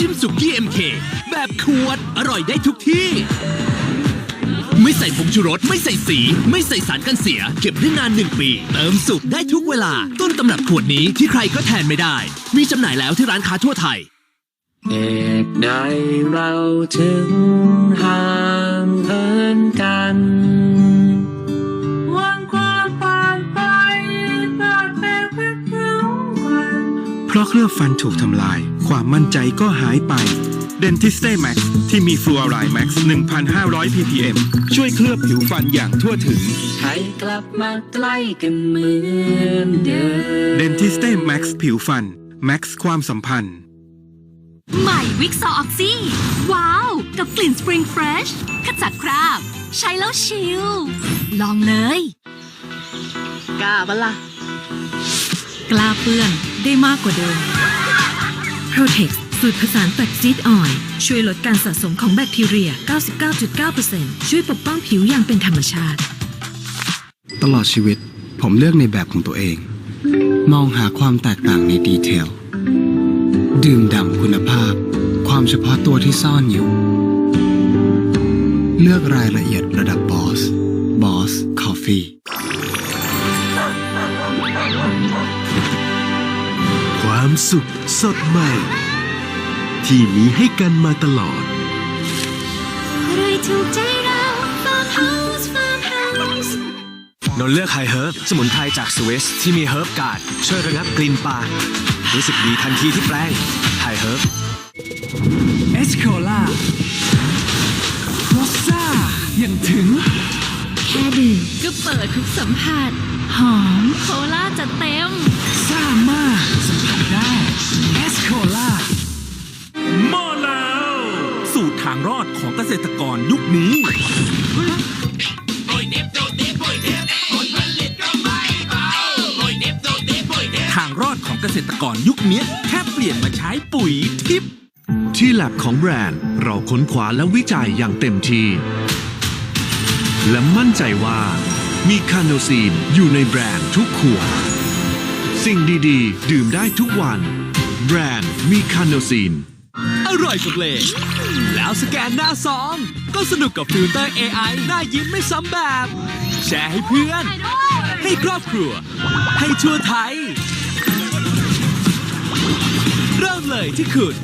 จิ้มสุกี้ MK แบบขวดอร่อยได้ทุกที่ ไม่ใส่ผงชูรส ไม่ใส่สี ไม่ใส่สารกันเสีย เก็บได้นานหนึ่งปี เติมสุกได้ทุกเวลา ต้นตำรับขวดนี้ที่ใครก็แทนไม่ได้ มีจำหน่ายแล้วที่ร้านค้าทั่วไทยเหตุใดเราถึงห่างเหินกัน เพราะเคลือบฟันถูกทำลาย ความมั่นใจก็หายไป Dentiste Max ที่มีฟลูออไรด์ Max 1,500 ppm ช่วยเคลือบผิวฟันอย่างทั่วถึงให้กลับมาใกล้กันเหมือนเดิม Dentiste Max ผิวฟัน Max ความสัมพันธ์ใหม่วิกซอออกซี่ ว้าว กับกลิ่นสปริงเฟรชขจัดคราบ ใช้แล้วชิล ลองเลยกล้าปะล่ะ กล้าเปื้อนได้มากกว่าเดิม Protex สูตรผสานแฟกซีดออยช่วยลดการสะสมของแบคทีเรีย 99.9%ช่วยปกป้องผิวอย่างเป็นธรรมชาติ ตลอดชีวิตผมเลือกในแบบของตัวเอง มองหาความแตกต่างในดีเทล ดื่มด่ำคุณภาพ ความเฉพาะตัวที่ซ่อนอยู่ เลือกรายละเอียดระดับบอสบอสคอฟฟี่ ความสุขสดใหม่ ที่มีให้กันมาตลอด อะไรถูกใจเรา Farmhouse Farmhouse นนเลือกไฮเฮิร์บสมุนไพรจากสวิสที่มีเฮิร์บการ์ดช่วยระงับกลิ่นปากรู้สึกดีทันทีที่แปรงไฮเฮิร์บเอสโคล่าโรซ่ายังถึง แค่ดื่มก็เปิดทุกสัมผัส หอมโคลาจะเต็ม ซ่ามากสัมผัสได้เอสโคล่ามาแล้วสูตรทางรอดของเกษตรกรยุคนี้ ทางรอดของเกษตรกรยุคนี้แค่เปลี่ยนมาใช้ปุ๋ยทิพย์ที่แลบของแบรนด์ เราค้นคว้าและวิจัยอย่างเต็มที่ และมั่นใจว่า มีคาโนซีนอยู่ในแบรนด์ทุกขวด สิ่งดีๆ ดื่มได้ทุกวัน แบรนด์มีคาโนซีน อร่อยกับเลงแล้วสแกนหน้าซอง ก็สนุกกับฟิลเตอร์ AI หน้ายิ้มไม่ซ้ำแบบ แชร์ให้เพื่อน ให้ครอบครัว ให้ทั่วไทย เริ่มเลยที่คุณ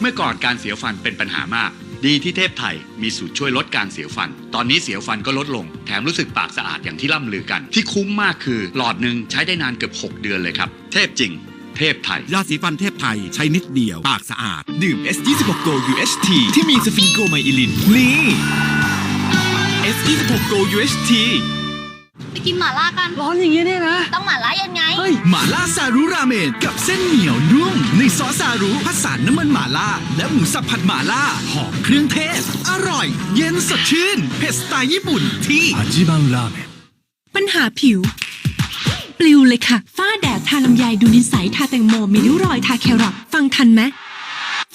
เมื่อก่อนการเสียฟันเป็นปัญหามาก ดีที่เทพไทยมีสูตรช่วยลดการเสียวฟัน ตอนนี้เสียวฟันก็ลดลง แถมรู้สึกปากสะอาดอย่างที่ล่ำลือกัน ที่คุ้มมากคือ หลอดหนึ่งใช้ได้นานเกือบ 6 เดือนเลยครับ เทพจริง เทพไทย ยาสีฟันเทพไทยใช้นิดเดียว ปากสะอาด ดื่ม S26 Go UHT ที่มีสฟิงโกไมอิลินนี่ S26 Go UHT ไปกินหม่าล่ากัน ร้อนอย่างนี้เนี่ยนะ ต้องหม่าล่ายังไงหม่าล่าซารุราเมนกับเส้นเหนียวนุ่ม ในซอสซารุผสานน้ำมันหม่าล่า และหมูสับผัดหม่าล่า หอมเครื่องเทศ อร่อย เย็นสดชื่น เผ็ดสไตล์ญี่ปุ่นที่อาจิบังราเมนปัญหาผิว ปลิวเลยค่ะ ฝ้าแดดทาลำไยดูนิสัยทาแตงโมมีริ้วรอยทาแครอทฟังทันไหม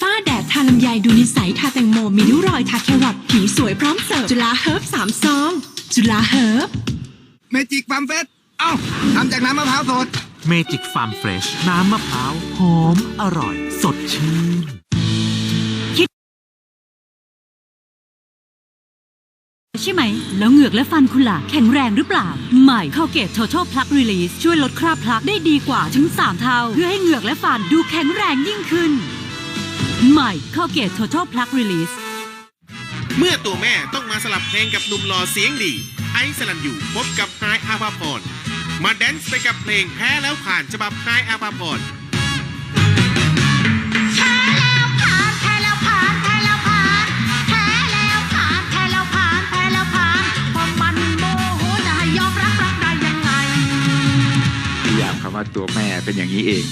ฝ้าแดดทาลำไยดูนิสัยทาแตงโมมีริ้วรอยทาแครอทผิวสวยพร้อมเสิร์ฟจุฬาเฮิร์บสามซองจุฬาเฮิร์บ เมจิกฟาร์มเฟสเอ้าทำจากน้ำมะพร้าวสด เมจิกฟาร์มเฟรชน้ำมะพร้าวหอมอร่อย สดชื่นใช่ไหม แล้วเหงือกและฟันคุณล่ะ แข็งแรงหรือเปล่า ใหม่เข้าเกต Total Plug Release ช่วยลดคราบพลักได้ดีกว่าถึง 3 เท่า เพื่อให้เหงือกและฟันดูแข็งแรงยิ่งขึ้น ใหม่เข้าเกต Total Plug Release เมื่อตัวแม่ต้องมาสลับเพลงกับหนุ่มหล่อเสียงดีไอซ์สลันยูพบกับไฮายอาภาพรมาแดนซ์ไปกับเพลงแพ้แล้วผ่านฉบับไฮายอาภาพรแพ้แล้วผ่านแพ้แล้วผ่านแพ้แล้วผ่านแพ้แล้วผ่านแพ้แล้วผ่านแพ้แล้วผ่านพอมันโมโหจะให้ยอมรับรักได้ยังไงอยากคำว่าตัวแม่เป็นอย่างนี้เอง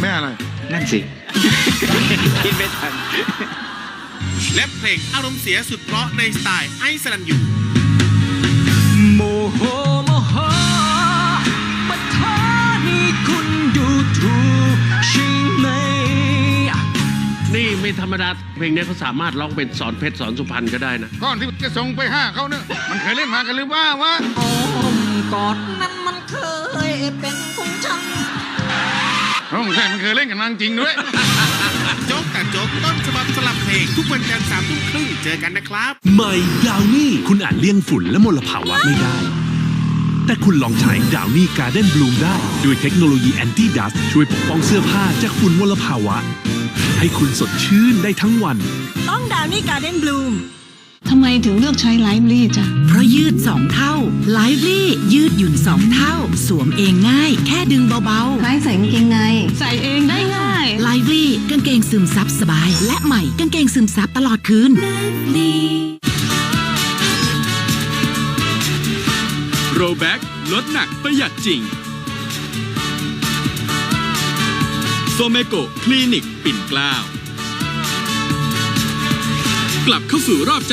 แม่อะไร นั่นสิ คิดไม่ทันและเพลงอารมณ์เสียสุดเพราะในสไตล์ไอซ์สลันยู นี่ไม่ธรรมดาเพลงนี้เขาสามารถร้องเป็นสอนเพชรสอนสุพรรณก็ได้นะก่อนที่จะส่งไปห้าเขาเนี่ยมันเคยเล่นมากันหรือว่าวะกอดนั้นมันเคยเป็นของฉันโอ้ใช่มันเคยเล่นกันมาจริงด้วยโจ๊กแต่โจ๊กต้นฉบับสลับเพลงทุกวันจันทร์สามทุ่มครึ่งเจอกันนะครับใหม่ดาวนี่คุณอาจเลี่ยงฝุ่นและมลภาวะไม่ได้ แต่คุณลองใช้ดาวนี่การ์เด้นบลูมได้ ด้วยเทคโนโลยีแอนตี้ดัสช่วยปกป้องเสื้อผ้าจากฝุ่นมลภาวะ ให้คุณสดชื่นได้ทั้งวัน ต้องดาวนี่การ์เด้นบลูมทำไมถึงเลือกใช้ไลฟ์ลี่จ้ะ เพราะยืด 2 เท่าไลฟ์ลี่ยืดหยุ่น 2 เท่า สวมเองง่าย แค่ดึงเบาๆคล้ายใส่กางเกงใน ใส่เองได้ง่ายไลฟ์ลี่กางเกงซึมซับสบาย และใหม่กางเกงซึมซับตลอดคืนโรแบ็กลดหนักประหยัดจริง โซเมโกคลินิกปิ่นเกล้ากลับเข้าสู่รอบ